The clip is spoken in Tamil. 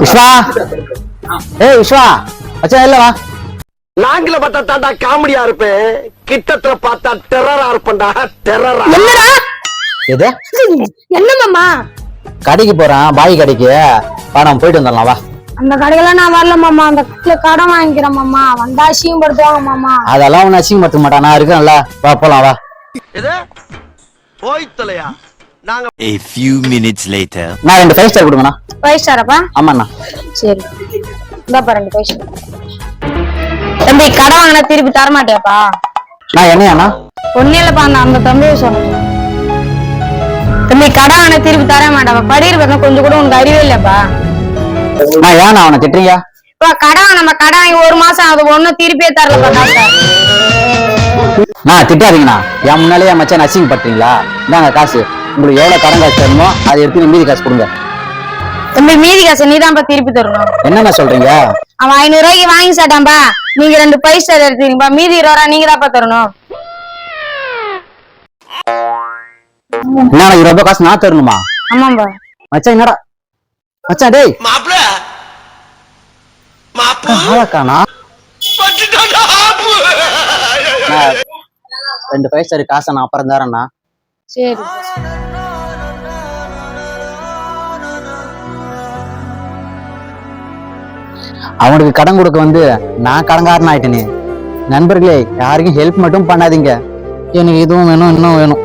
விஸ்வா ஏய் விஸ்வா மச்சான் இல்ல வா. நாங்கள பார்த்தா தாண்டா காமெடியா இருப்பேன். கிட்டத்துல பார்த்தா டெரரா இருப்பேன்டா டெரரா என்னடா? எது? என்ன மாமா? கடைக்கு போறேன் பாய் கடைக்கு. வா நம்ம போயிட்டு வந்துடலாம் வா. அந்த கடையில நான் வரல மாமா. அந்த கடையில கடன் வாங்கிக்கிறேன் மாமா. வந்தா அசியம் படுத்துவாங்க மாமா. அதெல்லாம் ஒன்னும் அசிங்கப்படுத்த மாட்டான். நான் இருக்கேன்ல வா போலாம் வா. இது போய் தொலையா? நாங்க A few minutes later. நான் ரெண்டு ஃபைவ் ஸ்டார் கொடுங்கண்ணா. ஃபைவ் ஸ்டாரப்பா ஆமாண்ணா. சரி. இந்தாப்பா ரெண்டு ஃபைவ் ஸ்டார் தம்பி கடன் வாங்கினா திருப்பி தர மாட்டியாப்பா நான் என்னையாண்ணா? ஒன்னும் இல்லப்பா அந்த அந்த தம்பியை சொன்னேன். தம்பி கடன் வாங்கினா திருப்பி தர மாட்டாப்பா படிக்கிற பார்த்தா கொஞ்சம் கூட உனக்கு அறிவே இல்லப்பா. நான் ஏண்ணா அவனை திட்டுறீங்க? இப்ப கடன் நம்ம கடன் வாங்கி ஒரு மாசம் அது ஒண்ணும் திருப்பியே தரலப்பா டாக்டர் நான் திட்டாதீங்கண்ணா. என் முன்னாலே என் மச்சான் அசிங்கப்படுறீங்களா இந்தாங்க காசு. உங்களுக்கு எவ்வளவு கடன் காசு தரணுமோ அதை எடுத்து மீதி காசு கொடுங்க. தம்பி மீதி காசை நீதான்ப்பா திருப்பி தரணும். என்னண்ணா சொல்றீங்க? அவன் ஐநூறு ரூபாய்க்கு வாங்கி சாட்டான்பா. நீங்க ரெண்டு பைசா எடுத்தீங்கப்பா மீதி இருபது ரூபா நீங்க தான்ப்பா தரணும். என்ன இருபது ரூபாய் காசு நான் தரணுமா? ஆமாம்பா. மச்சான் என்னடா? மச்சான் டேய். மாப்பிள. மாப்பு ஆளக்கானா. ரெண்டு ஸ்டார் காசை நான் அப்புறம் தரேண்ணா சரி. அவனுக்கு கடன் கொடுக்க வந்து நான் கடன்காரன் ஆயிட்டேனே நண்பர்களே யாருக்கும் ஹெல்ப் மட்டும் பண்ணாதீங்க. எனக்கு இதுவும் வேணும் இன்னும் வேணும்.